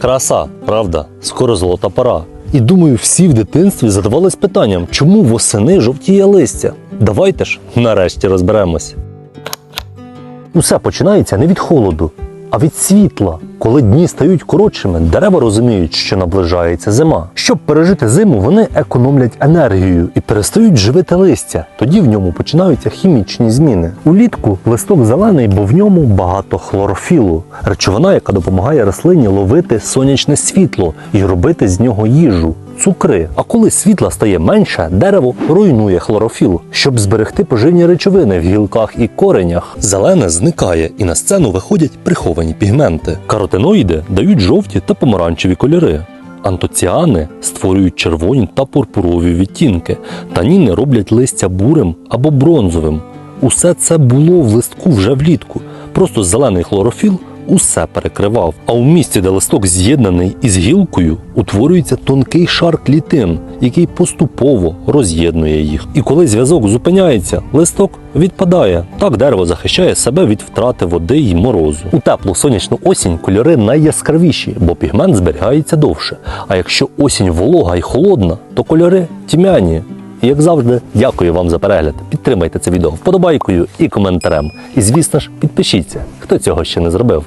Краса, правда, скоро золота пора. І думаю, всі в дитинстві задавались питанням, чому восени жовтіє листя. Давайте ж нарешті розберемось. Усе починається не від холоду, а від світла. Коли дні стають коротшими, дерева розуміють, що наближається зима. Щоб пережити зиму, вони економлять енергію і перестають живити листя. Тоді в ньому починаються хімічні зміни. Улітку листок зелений, бо в ньому багато хлорофілу, речовина, яка допомагає рослині ловити сонячне світло і робити з нього їжу. Цукри. А коли світла стає менше, дерево руйнує хлорофіл. Щоб зберегти поживні речовини в гілках і коренях, зелене зникає, і на сцену виходять приховані пігменти. Каротиноїди дають жовті та помаранчеві кольори. Антоціани створюють червоні та пурпурові відтінки. Таніни роблять листя бурим або бронзовим. Усе це було в листку вже влітку. Просто зелений хлорофіл усе перекривав. А у місці, де листок з'єднаний із гілкою, утворюється тонкий шар клітин, який поступово роз'єднує їх. І коли зв'язок зупиняється, листок відпадає. Так дерево захищає себе від втрати води й морозу. У теплу сонячну осінь кольори найяскравіші, бо пігмент зберігається довше. А якщо осінь волога й холодна, то кольори тьмяні. І як завжди, дякую вам за перегляд. Підтримайте це відео вподобайкою і коментарем. І звісно ж, підпишіться, хто цього ще не зробив.